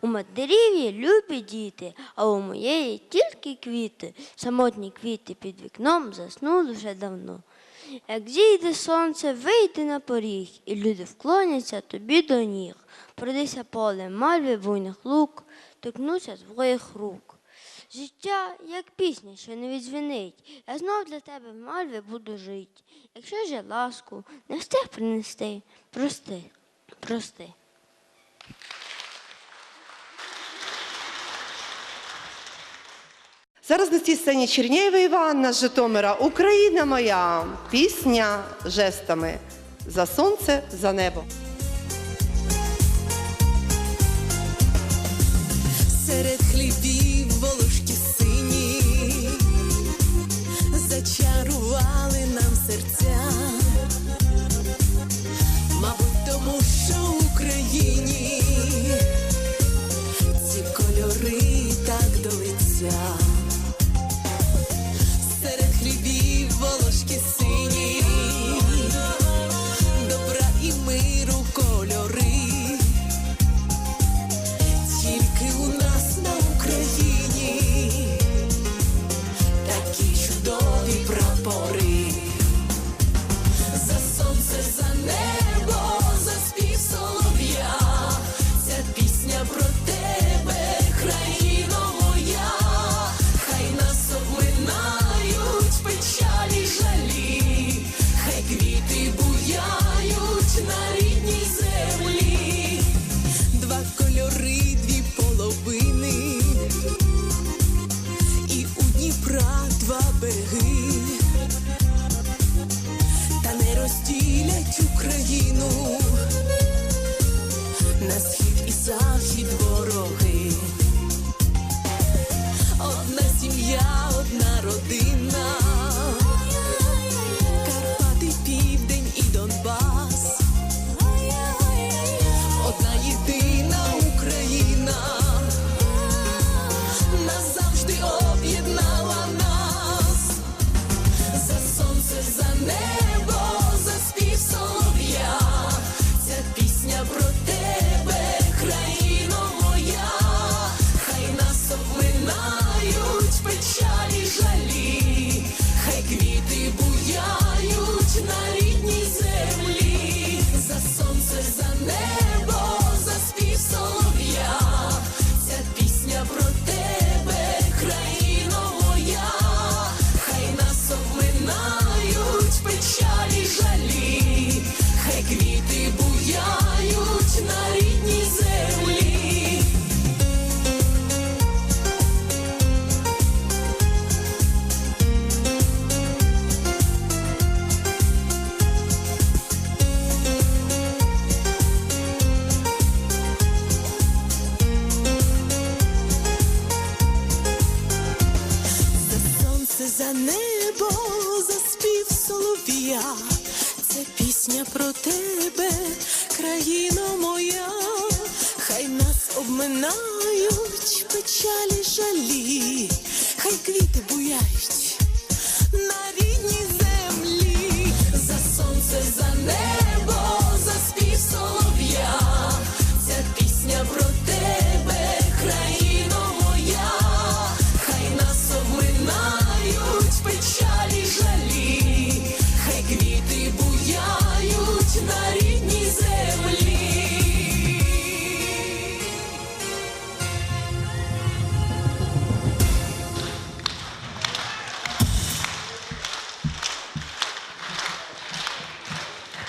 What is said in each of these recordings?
У матерів'ї любі діти, а у моєї тільки квіти, самотні квіти під вікном заснули вже давно. Як зійде сонце, вийди на поріг, і люди вклоняться тобі до ніг. Пройдися поле мальви буйних лук, торкнуся твоїх рук. Життя, як пісня, що не відзвінить, я знов для тебе в мальви буду жить. Якщо ж я ласку не встиг принести, прости, прости. Зараз на цій сцені Чернєєва Іванна з Житомира. Україна моя пісня жестами за сонце, за небо. Серед хлібів. baby.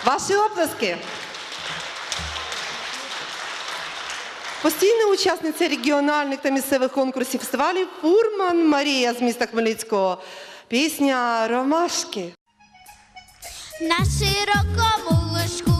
Ваші обласки. Постійна учасниця регіональних та місцевих конкурсів фестивалів Фурман Марія з міста Хмельницького. Пісня Ромашки. На широкому лужку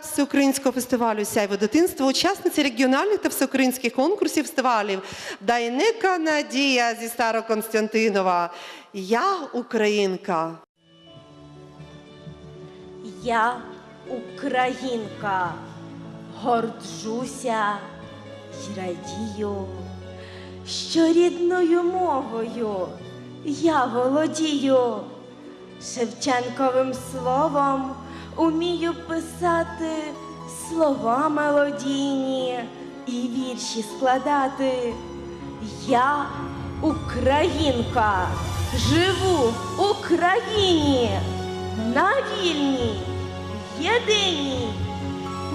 всеукраїнського фестивалю Сяйво дитинства, учасниця регіональних та всеукраїнських конкурсів фестивалів Дайника Надія зі Староконстантинова. Я українка. Я українка, горджуся й радію, що рідною мовою я володію. Шевченковим словом умію писати слова мелодійні і вірші складати. Я українка, живу в Україні, на вільній, єдиній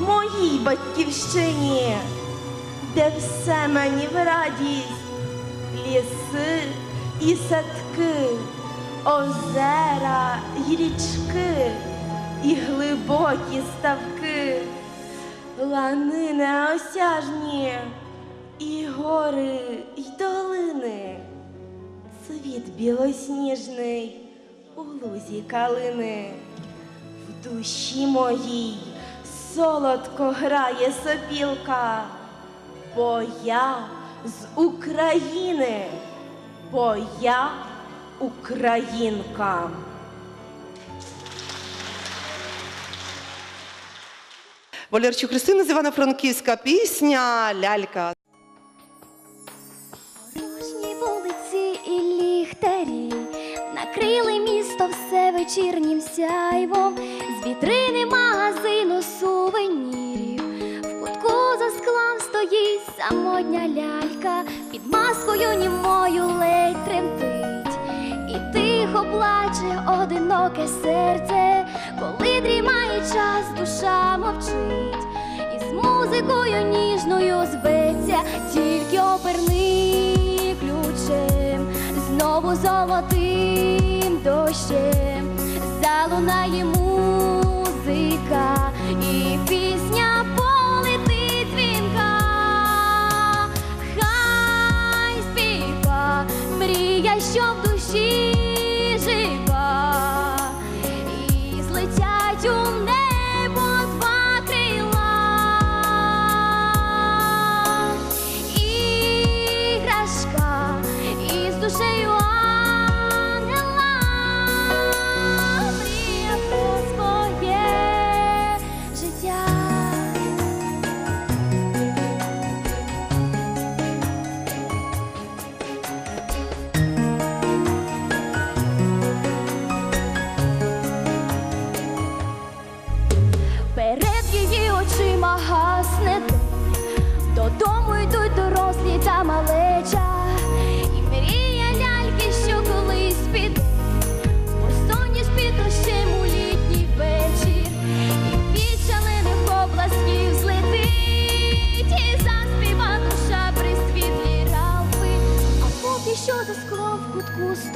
моїй батьківщині, де все мені в радість, ліси і садки, озера й річки, і глибокі ставки, лани неосяжні, і гори й долини, цвіт білосніжний у лузі калини. В душі моїй солодко грає сопілка, бо я з України, бо я українка. Валерчук Христина з Івано-Франківська. Пісня Лялька. Порожні вулиці і ліхтарі накрили місто все вечірнім сяйвом, з вітрини магазину сувенірів. В кутку за склом стоїть самотня лялька, під маскою німою ледь тремтить, і тихо плаче одиноке серце, час, душа мовчить. І з музикою ніжною зветься, тільки оберни ключем, знову золотим дощем, залунає музика, і пісня полетить дзвінка. Хай співа, мрія, що в душі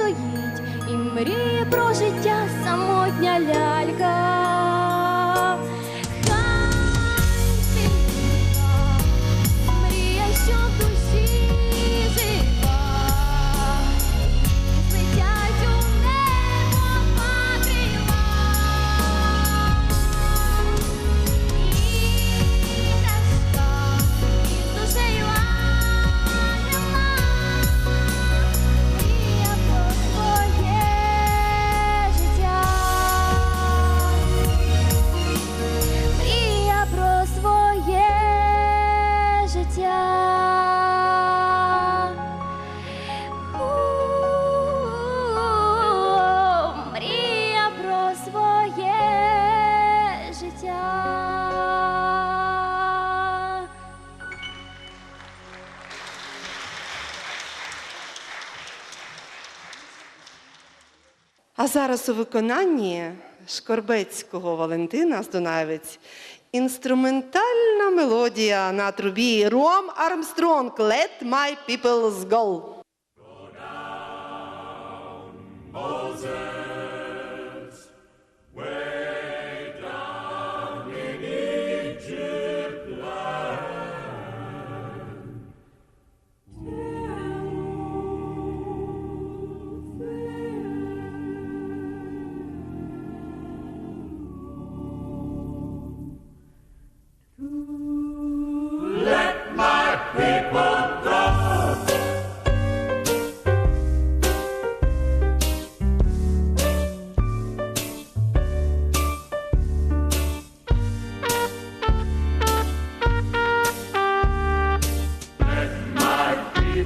стоїть, і мріє про життя самотня лялька. А зараз у виконанні Шкорбецького Валентина Здонаєвець інструментальна мелодія на трубі Ром Армстронг «Let my peoples go».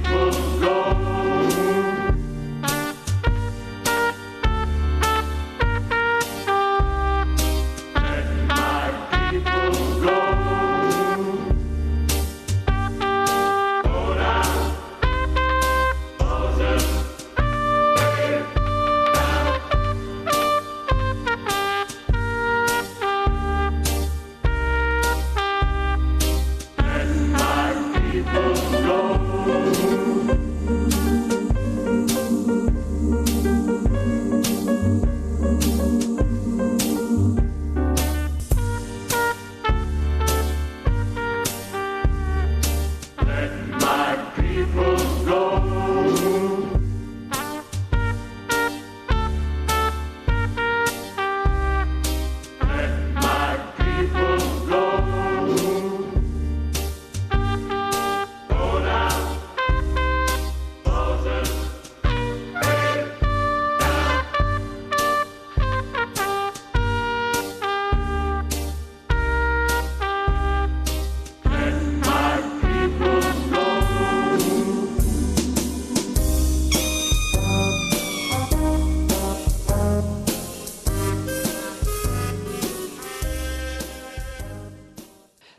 Oh.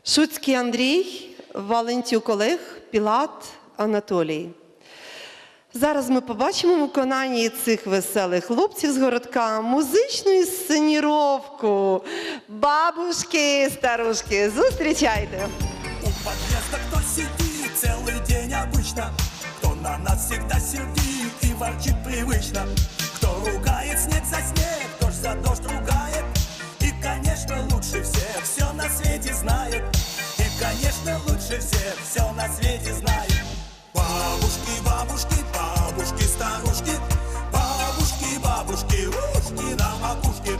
Шуцький Андрій, Валентюк Олег, Пілат Анатолій. Зараз ми побачимо в виконанні цих веселих хлопців з городка музичну сценіровку. Бабушки, старушки, зустрічайте! У подъезда кто сидит целый день обычно Кто на нас всегда сердит и ворчит привычно Кто ругает снег за снег, кто ж за дождь лучше всех все на свете знает. Бабушки, бабушки, бабушки, старушки. Бабушки, бабушки, ушки на макушке.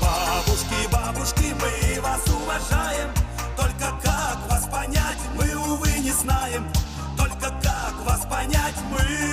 Бабушки, бабушки, мы вас уважаем. Только как вас понять, мы, увы, не знаем. Только как вас понять, мы,